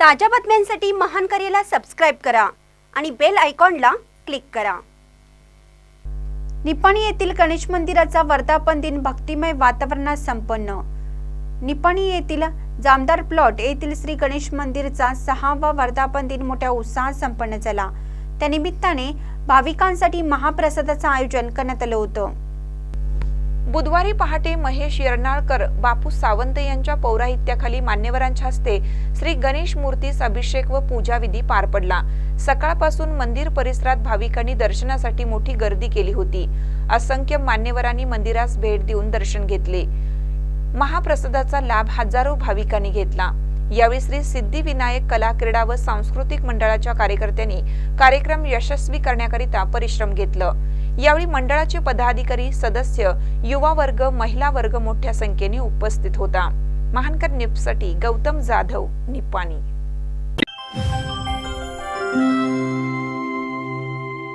ताज्या बातम्यांसाठी महान करेला सबस्क्राईब करा आणि बेल आयकॉनला क्लिक करा. निपाणी येथील गणेश मंदिराचा वर्धापन दिन भक्तिमय वातावरणात संपन्न. निपाणी येथील जामदार प्लॉट येथील श्री गणेश मंदिरचा सहावा वर्धापन दिन मोठ्या उत्साहात संपन्न झाला. त्यानिमित्ताने भाविकांसाठी महाप्रसादाचं आयोजन करण्यात आलं होतं. बुधवारी पहाटे महेश यरनाळकर बापू सावंत यांच्या पौराहित्याखाली मान्यवरांच्या हस्ते श्री गणेश मूर्तीस अभिषेक व पूजाविधी पार पडला. सकाळपासून मंदिर परिसरात भाविकांनी दर्शनासाठी मोठी गर्दी केली होती. असंख्य मान्यवरांनी मंदिरास भेट देऊन दर्शन घेतले. महाप्रसादाचा लाभ हजारो भाविकांनी घेतला. यावेळी श्री सिद्धिविनायक कला क्रीडा व सांस्कृतिक मंडळाच्या कार्यकर्त्यांनी कार्यक्रम यशस्वी करण्याकरिता परिश्रम घेतलं. यावेळी मंडळाचे पदाधिकारी सदस्य युवा वर्ग महिला वर्ग मोठ्या संख्येने उपस्थित होता. महानकर निपसाठी गौतम जाधव निपाणी.